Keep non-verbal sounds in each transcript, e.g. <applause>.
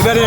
এবারে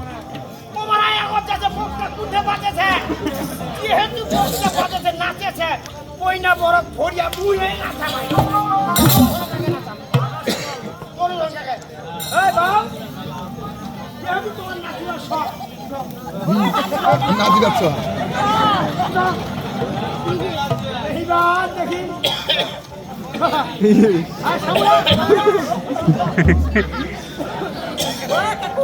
মুখটা কুঠে বাজেছে যেহেতু মুখটা বাজেছে নাচেছে কই না বড় ভরিয়া বুই হয়ে নাচা নাই কোন জায়গায়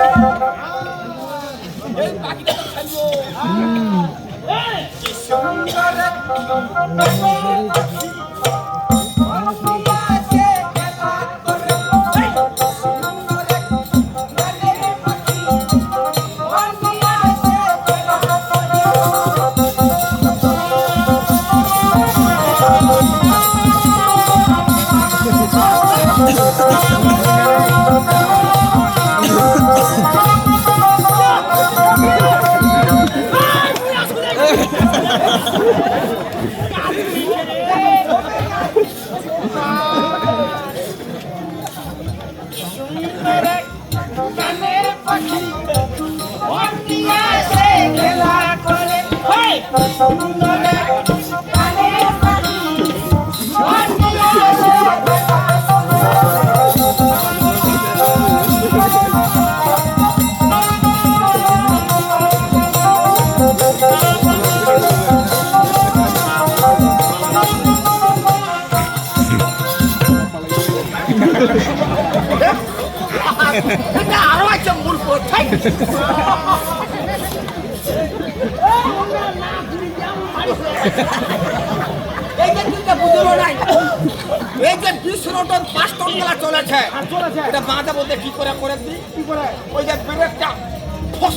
করে। এই পাঁচ টন মেলা চলেছে এটা বাঁধা বলতে কি করে করে দি কি করে ওই যে ব্রেকটা ফস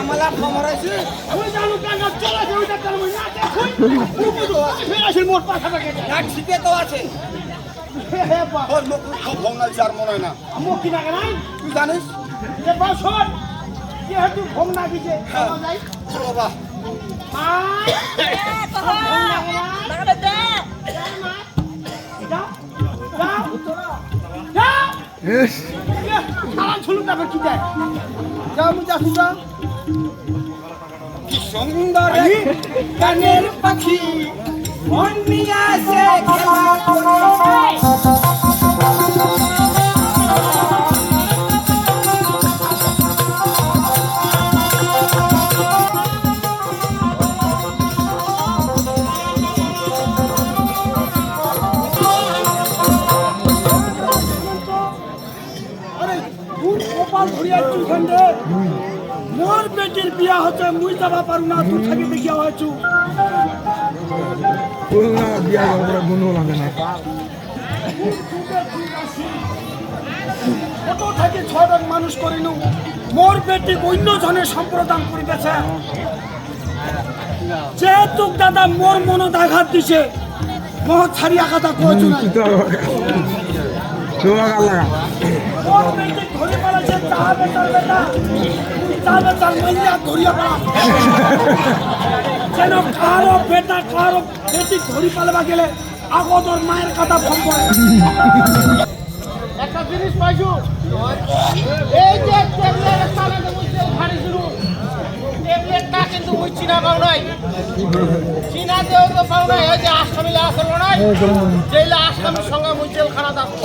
আমালা আছে আমি জানো কেন চলে যে ওইটা কেন না দেখুন ফের আসেন মোট পাখা পাখা না ঠিকই তো আছে হে বা ওর মুখ খুব ভঙ্গাল যার মনে হয় না। আমো কি না কেন তুই জানিস? যেহেতু ঘুম না যায় ও বাবা। মাই যাও যাও। যাও সারা কি দেয়। যাও আমি যাচ্ছি যাও। কি সুন্দর কানের পাখি। মন নিয়ে আসে ধরিয়া চুল খান্ডে মোর বেটির বিয়া হচ্ছে মুই যাবা পারু না তুই থাকি দেখিয়া হয়েছু পুরোনো বিয়া করে লাগে না। কত থেকে ছজন মানুষ করিনু। মোর বেটি অন্য জনের সম্প্রদান করিতেছে। যে তুক দাদা মোর মনত আঘাত দিছে মহ ছাড়িয়া কথা কয়েছু না? যেন কারও বেটা কারও বেটি ধরি পালবা গেলে আগতর মায়ের কথা ফোন করে একটা জিনিস পাইছো? এই যে ট্যাবলেট কিন্তু মুই চিনা পাও নাই। চিনা দেও তো পাও নাই এই যে আসামিলা আছে নাই যেইলা আসামির সঙ্গে মুই জেলখানা থাকব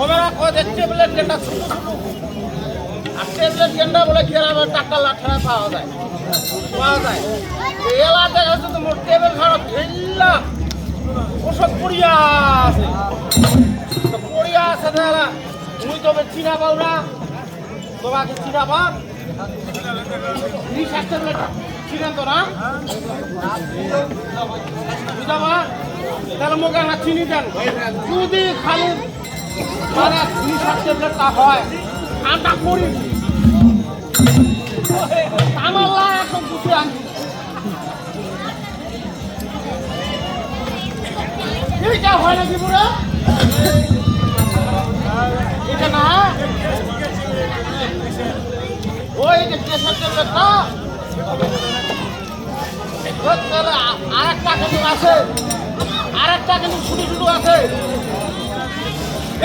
ওরা কয় যে ট্যাবলেট গেন্ডা ছোট। আর ট্যাবলেট গেন্ডা বলে গ্রামে টাকা টাকা পাওয়া যায়? পাওয়া যায়। এলা দেখা তো মোর টেবিল খারাপ ঢেল্লা ওসব পড়িয়া আছে। পড়িয়া আছে তাহলে তুই তবে চিনা পাও না, তোমাকে চিনা পাও না তাহলে মোকে আমরা চিনি দেন যদি খালি মানে রিসার্চ ট্যাবলেটটা হয় আমরা করি আমার লা একদম বুঝে আনছি এইটা হয় নাকি পুরো এটা না ওই যে প্রেশার ট্যাবলেটটা আর একটা কিন্তু আছে। আর একটা কিন্তু আছে।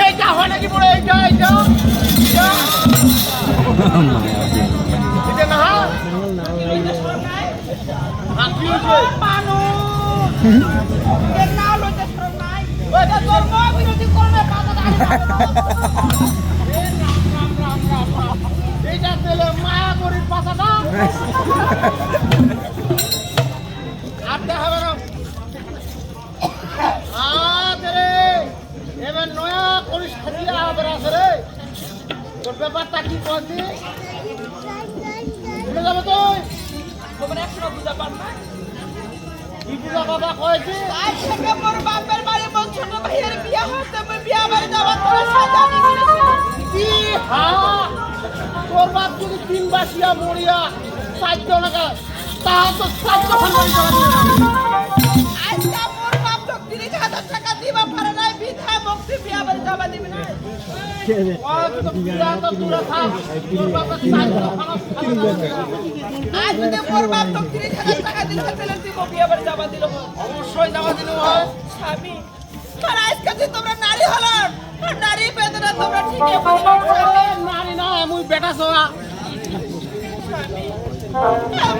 এইটা হয় নাকি পুরো এইটা এইটা এইটা? এটা না? আর <laughs> কি হয়েছে? ওইটা তোর মা বিরোধী করবে পাতা দাঁড়িয়ে এইটা পেলে মায়া করির পাতাটা আর দেখাবে না আজ রে এবার নয়া করিস খাটিয়া হবে আছে রে তোর ব্যাপারটা কি করছি ভুলে যাবে তুই তোমার একশো বুঝা পার না কি কয়েছি থেকে মোর বাপের বাড়ি মোর ছোট ভাইয়ের বিয়া হতে আমি বাড়ি যাবার তোরা সাজা নিয়েছিস কি হা? তোর বাপ যদি তিন বাসিয়া মরিয়া সাহায্য না তা তো সাহায্য আজকে মোর বাপ তো তিরিশ হাজার টাকা দিবা পারে নাই বিধা মুক্তি বিয়া বাড়ি যাবা দিবি না। অবশ্যই যাওয়া দিলে স্বামী তোমরা নারী হলাম নারী বেদনা তোমরা ঠিকই নারী না মুই বেটা সোয়া।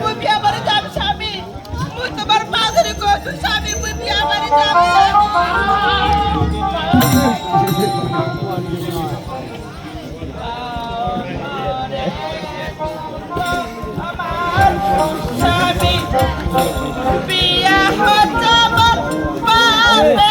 মুই বিয়া বাড়ি যাবি স্বামী। মুই তোমার বাজারে কইছো স্বামী মুই বিয়া বাড়ি যাবি স্বামী। বিয়া বাপের বাড়ি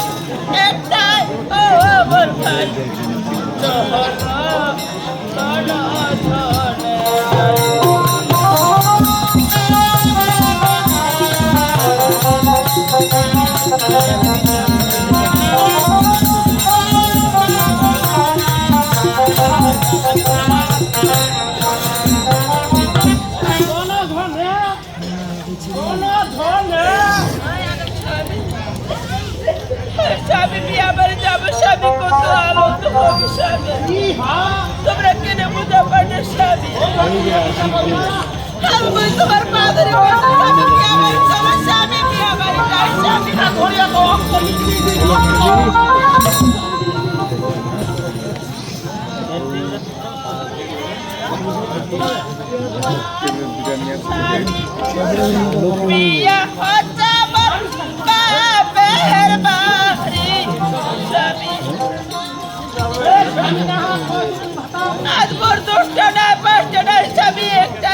তোমার পা ধরে আমার স্বামী বিয়া বাড়ি স্বামী না ধরিয়া তো বিয়া হচ্ছে বাপের বাড়ি স্বামী স্বামী না আজ মোর দশটা না পাঁচটা না স্বামী একটা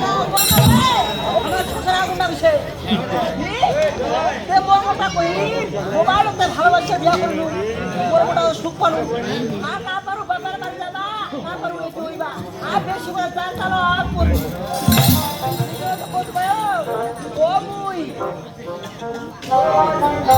কইলি মোবাইলতে ভালোবাসে বিয়া করলু বর্মটা সুখ পালু আর না পারু বাজার বাড়ি যাবা না পারু একটু হইবা আর বেশি করে চাল চালো আর করব ও মুই জীবনটা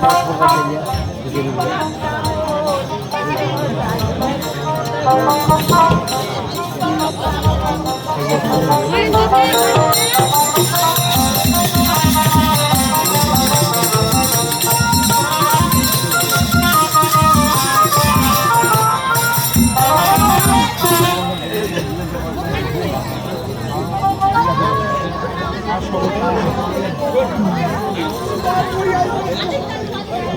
মোবাইলতে কথা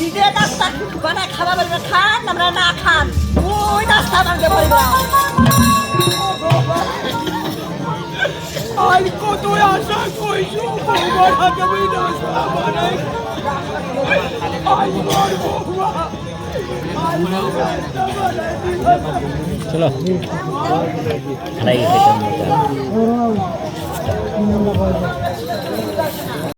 নিজে নাস্তা বানায় খাওয়া বলবে খান আমরা না খান। ওই নাস্তা বানাতে পারবে আর কত আশা কইছো বৌমার হাতে নাস্তা বানাই চলো খালাই খেতে